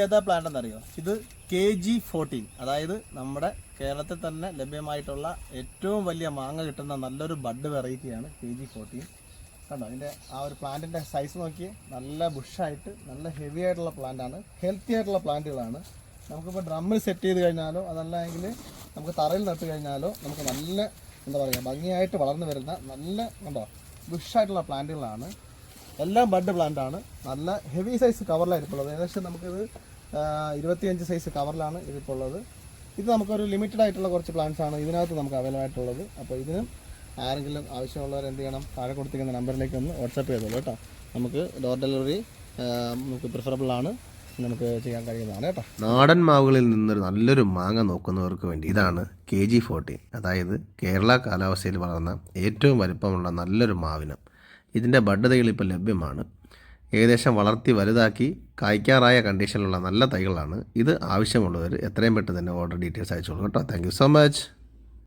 ഏതാ പ്ലാന്റ് എന്നറിയോ? ഇത് കെ ജി ഫോർട്ടീൻ അതായത് നമ്മുടെ കേരളത്തിൽ തന്നെ ലഭ്യമായിട്ടുള്ള ഏറ്റവും വലിയ മാങ്ങ കിട്ടുന്ന നല്ലൊരു ബഡ് വെറൈറ്റിയാണ് കെ ജി ഫോർട്ടീൻ കണ്ടോ? അതിന്റെ ആ ഒരു പ്ലാന്റിന്റെ സൈസ് നോക്കി നല്ല ബുഷായിട്ട് നല്ല ഹെവി ആയിട്ടുള്ള പ്ലാന്റാണ് ഹെൽത്തി ആയിട്ടുള്ള പ്ലാന്റുകളാണ് നമുക്കിപ്പോൾ ഡ്രമ്മിൽ സെറ്റ് ചെയ്ത് കഴിഞ്ഞാലോ അതല്ലെങ്കിൽ നമുക്ക് തറയിൽ നട്ട് കഴിഞ്ഞാലോ നമുക്ക് നല്ല എന്താ പറയുക ഭംഗിയായിട്ട് വളർന്നു വരുന്ന നല്ല കണ്ടോ ബുഷായിട്ടുള്ള പ്ലാന്റുകളാണ് എല്ലാം ബഡ് പ്ലാന്റ് ആണ്. നല്ല ഹെവി സൈസ് കവറിലായിരിക്കും ഏകദേശം നമുക്കിത് ഇരുപത്തിയഞ്ച് സൈസ് കവറിലാണ് ഇതിപ്പോൾ ഇത് നമുക്കൊരു ലിമിറ്റഡ് ആയിട്ടുള്ള കുറച്ച് പ്ലാന്റ്സ് ആണ് ഇതിനകത്ത് നമുക്ക് അവൈലബിൾ ആയിട്ടുള്ളത്. അപ്പോൾ ഇതിനും ആരെങ്കിലും ആവശ്യമുള്ളവർ എന്ത് ചെയ്യണം? താഴെ കൊടുത്തിരിക്കുന്ന നമ്പറിലേക്ക് ഒന്ന് വാട്സപ്പ് ചെയ്തോളൂ കേട്ടോ. നമുക്ക് ഡോർ ഡെലിവറി നമുക്ക് പ്രിഫറബിൾ ആണ്. നമുക്ക് ചെയ്യാൻ കഴിയുന്നതാണ് കേട്ടോ. നാടൻ മാവുകളിൽ നിന്നൊരു നല്ലൊരു മാങ്ങ നോക്കുന്നവർക്ക് വേണ്ടി ഇതാണ് കെ ജി ഫോർട്ടീൻ. അതായത് കേരള കാലാവസ്ഥയിൽ വളർന്ന ഏറ്റവും വലിപ്പമുള്ള നല്ലൊരു മാവിനം. ഇതിന്റെ ബഡ് തൈകൾ ഇപ്പോൾ ലഭ്യമാണ്. ഏകദേശം വളർത്തി വലുതാക്കി കായ്ക്കാറായ കണ്ടീഷനിലുള്ള നല്ല തൈകളാണ്. ഇത് ആവശ്യമുള്ളവർ എത്രയും പെട്ടെന്ന് തന്നെ ഓർഡർ ഡീറ്റെയിൽസ് അയച്ചോളൂ കേട്ടോ. Thank so much